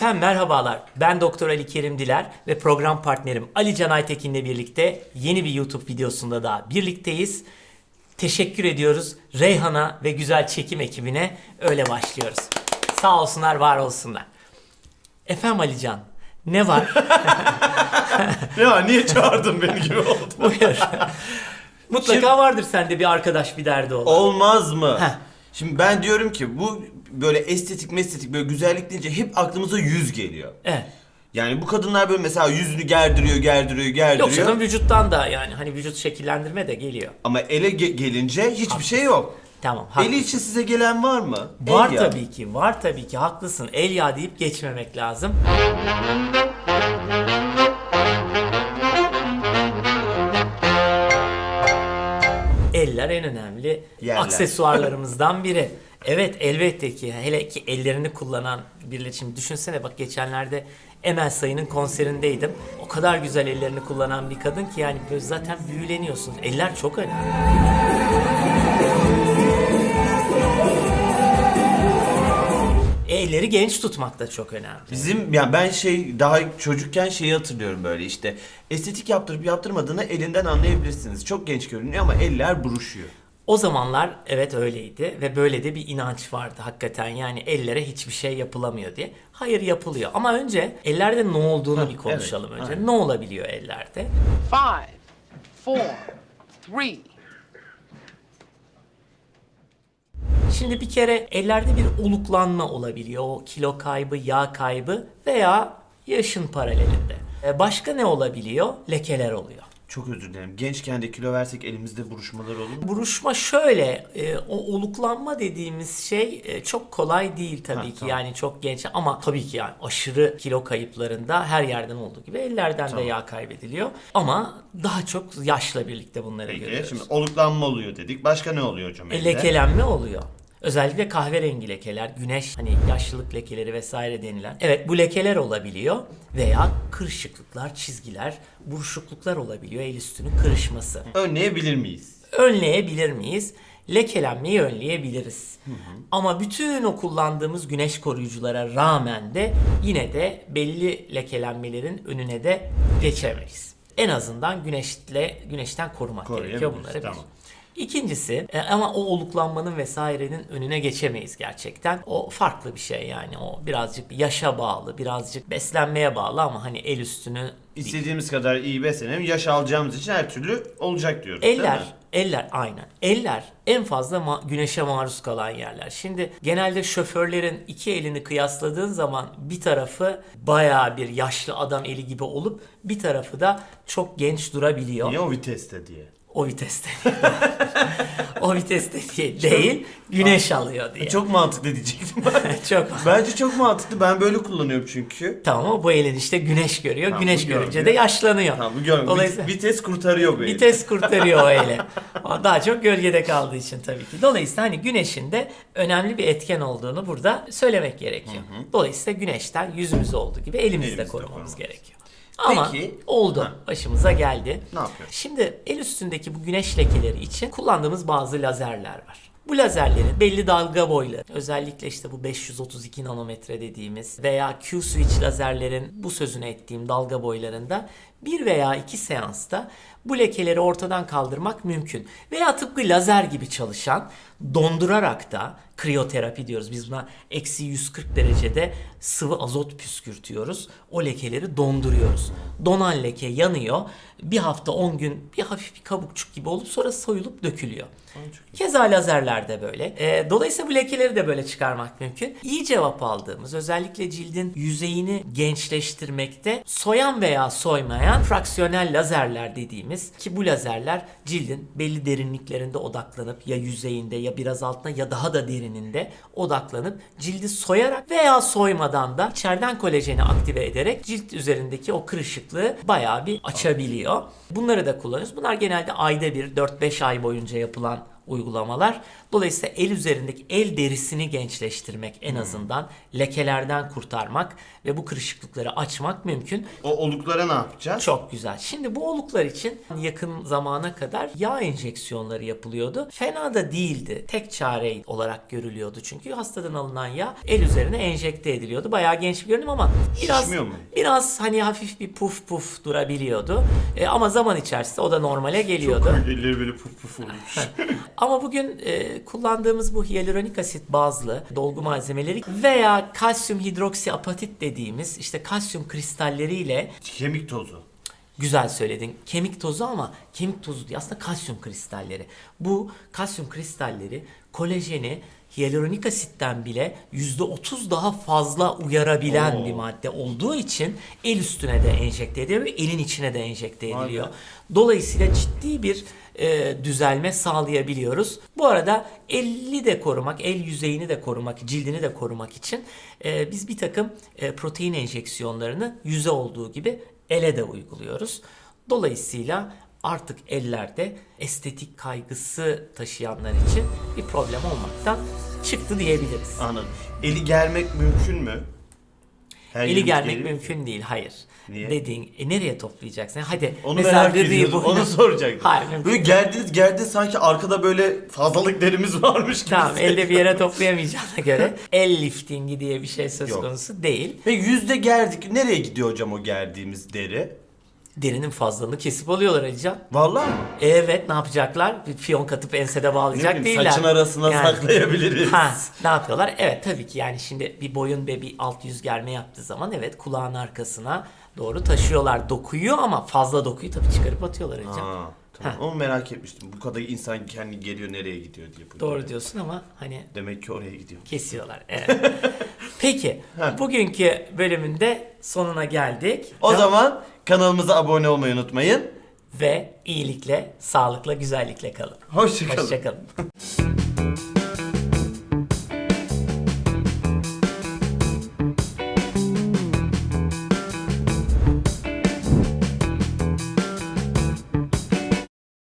Efendim merhabalar. Ben Doktor Ali Kerim Diler ve program partnerim Ali Can Aytekin'le birlikte yeni bir YouTube videosunda daha birlikteyiz. Teşekkür ediyoruz Reyhan'a ve güzel çekim ekibine. Öyle başlıyoruz. Sağ olsunlar, var olsunlar. Efendim Ali Can, ne var? Ya niye çağırdın beni gibi oldu? Buyur. Mutlaka vardır sende bir arkadaş bir derdi olan. Olmaz mı? Heh. Şimdi ben diyorum ki bu böyle estetik mestetik böyle güzellik deyince hep aklımıza yüz geliyor. Evet. Yani bu kadınlar böyle mesela yüzünü gerdiriyor, gerdiriyor, gerdiriyor. Yok canım vücuttan da yani hani vücut şekillendirme de geliyor. Ama ele ge- gelince hiçbir şey yok. Tamam. Eli haklısın. için size gelen var mı? Var El yağı. tabii ki, var tabii ki. Haklısın. El yağı deyip geçmemek lazım. Eller en önemli Yerler. aksesuarlarımızdan biri. Evet elbette ki hele ki ellerini kullanan birileri şimdi düşünsene bak geçenlerde Emel Sayın'ın konserindeydim. O kadar güzel ellerini kullanan bir kadın ki yani böyle zaten büyüleniyorsun. Eller çok önemli. Elleri genç tutmak da çok önemli. Bizim yani ben şey daha çocukken şeyi hatırlıyorum böyle işte estetik yaptırıp yaptırmadığını elinden anlayabilirsiniz. Çok genç görünüyor ama eller buruşuyor. O zamanlar evet öyleydi ve böyle de bir inanç vardı hakikaten yani ellere hiçbir şey yapılamıyor diye. Hayır yapılıyor ama önce ellerde ne olduğunu bir konuşalım evet, önce. aynen. Ne olabiliyor ellerde? Five, four, three, Şimdi bir kere ellerde bir oluklanma olabiliyor. O kilo kaybı, yağ kaybı veya yaşın paralelinde. E, Başka ne olabiliyor? Lekeler oluyor. Çok özür dilerim. Gençken de kilo versek elimizde buruşmalar olur mu? Buruşma şöyle, e, o oluklanma dediğimiz şey e, çok kolay değil tabii Ha, ki. tamam. Yani çok genç ama tabii ki yani aşırı kilo kayıplarında her yerden olduğu gibi ellerden de Tamam. yağ kaybediliyor. Ama daha çok yaşla birlikte bunları Peki görüyoruz. şimdi oluklanma oluyor dedik. Başka ne oluyor hocam? E, elde? lekelenme oluyor. Özellikle kahverengi lekeler, güneş, hani yaşlılık lekeleri vesaire denilen. Evet bu lekeler olabiliyor veya kırışıklıklar, çizgiler, buruşukluklar olabiliyor el üstünün kırışması. Önleyebilir miyiz? önleyebilir miyiz? Lekelenmeyi önleyebiliriz. Ama bütün o kullandığımız güneş koruyuculara rağmen de yine de belli lekelenmelerin önüne de geçemeyiz. En azından güneşle güneşten korumak gerekiyor bunları. tamam. İkincisi e, ama o oluklanmanın vesairenin önüne geçemeyiz gerçekten. O farklı bir şey yani. O birazcık yaşa bağlı, birazcık beslenmeye bağlı ama hani el üstünü İstediğimiz kadar iyi beslenelim. Yaş alacağımız için her türlü olacak diyoruz. Eller, eller aynen. Eller en fazla ma- güneşe maruz kalan yerler. Şimdi genelde şoförlerin iki elini kıyasladığın zaman bir tarafı bayağı bir yaşlı adam eli gibi olup bir tarafı da çok genç durabiliyor. Niye o viteste diye? O viteste. o viteste diye değil, güneş alıyor diye. Çok mantıklı diyecektim çok Bence çok mantıklı. Ben böyle kullanıyorum çünkü. Tamam ama bu elin işte güneş görüyor. Tamam, güneş görünce görmüyor. de yaşlanıyor. Tamam bu görmüyorum. Dolayısıyla Vit- Vites kurtarıyor bu eli. Vites kurtarıyor o eli. O daha çok gölgede kaldığı için tabii ki. Dolayısıyla hani güneşin de önemli bir etken olduğunu burada söylemek gerekiyor. Dolayısıyla güneşten yüzümüz olduğu gibi elimizde Elimizde korumamız korumamız. gerekiyor. Ama Peki. oldu. Ha. Başımıza geldi. Ne yapıyoruz? Şimdi el üstündeki bu güneş lekeleri için kullandığımız bazı lazerler var. Bu lazerlerin belli dalga boyları, özellikle işte bu 532 nanometre dediğimiz veya Q-switch lazerlerin bu sözünü ettiğim dalga boylarında bir veya iki seansta bu lekeleri ortadan kaldırmak mümkün. Veya tıpkı lazer gibi çalışan dondurarak da kriyoterapi diyoruz. Biz buna eksi 140 derecede sıvı azot püskürtüyoruz. O lekeleri donduruyoruz. Donan leke yanıyor. Bir hafta 10 gün bir hafif bir kabukçuk gibi olup sonra soyulup dökülüyor. Keza lazerler böyle. E, dolayısıyla bu lekeleri de böyle çıkarmak mümkün. İyi cevap aldığımız özellikle cildin yüzeyini gençleştirmekte soyan veya soymayan fraksiyonel lazerler dediğimiz ki bu lazerler cildin belli derinliklerinde odaklanıp ya yüzeyinde ya biraz altına ya daha da derininde odaklanıp cildi soyarak veya soymadan da içeriden kolajeni aktive ederek cilt üzerindeki o kırışıklığı bayağı bir açabiliyor. Bunları da kullanıyoruz. Bunlar genelde ayda bir 4-5 ay boyunca yapılan uygulamalar. Dolayısıyla el üzerindeki el derisini gençleştirmek en azından lekelerden kurtarmak ve bu kırışıklıkları açmak mümkün. O oluklara ne yapacağız? Çok güzel. Şimdi bu oluklar için yakın zamana kadar yağ enjeksiyonları yapılıyordu. Fena da değildi. Tek çare olarak görülüyordu çünkü hastadan alınan yağ el üzerine enjekte ediliyordu. Bayağı genç bir görünüm ama biraz biraz hani hafif bir puf puf durabiliyordu. E, ama zaman içerisinde o da normale geliyordu. Elleri böyle puf puf olmuş. Ama bugün e, kullandığımız bu hyaluronik asit bazlı dolgu malzemeleri veya kalsiyum hidroksiapatit dediğimiz işte kalsiyum kristalleriyle Kemik tozu. Güzel söyledin. Kemik tozu ama kemik tozu değil aslında kalsiyum kristalleri. Bu kalsiyum kristalleri kolajeni hyaluronik asitten bile %30 daha fazla uyarabilen Oo. bir madde olduğu için el üstüne de enjekte ediliyor ve elin içine de enjekte ediliyor. Dolayısıyla ciddi bir e, düzelme sağlayabiliyoruz. Bu arada eli de korumak, el yüzeyini de korumak, cildini de korumak için e, biz bir takım e, protein enjeksiyonlarını yüze olduğu gibi ele de uyguluyoruz. Dolayısıyla artık ellerde estetik kaygısı taşıyanlar için bir problem olmaktan çıktı diyebiliriz. Anladım. Eli germek mümkün mü? Her Eli germek gelir mümkün değil. Hayır. Niye? Dediğin e, nereye toplayacaksın? Hadi. Onu mesela merak ediyoruz. boyuna- Onu soracaktım. Hayır. mümkün Böyle gerdiniz gerdiniz sanki arkada böyle fazlalık derimiz varmış gibi. Tamam elde bir yere toplayamayacağına göre el liftingi diye bir şey söz Yok. konusu değil. Ve yüzde gerdik. Nereye gidiyor hocam o gerdiğimiz deri? Derinin fazlalığını kesip alıyorlar Alican. Vallahi mı? Evet ne yapacaklar? Bir fiyon katıp ensede bağlayacak bileyim, değiller. saçın arasına Yani- saklayabiliriz. Ha, ne yapıyorlar? Evet tabii ki yani şimdi bir boyun ve bir alt yüz germe yaptığı zaman evet kulağın arkasına doğru taşıyorlar. Dokuyu ama fazla dokuyu tabii çıkarıp atıyorlar Alican. Ha, tamam. Onu merak etmiştim. Bu kadar insan kendi geliyor nereye gidiyor diye. Doğru diyorsun ama hani Demek ki oraya gidiyor. kesiyorlar. Evet. Peki bugünkü bölümünde sonuna geldik. O Ve- zaman kanalımıza abone olmayı unutmayın. ve iyilikle, sağlıkla, güzellikle kalın. Hoşçakalın. Hoşçakalın.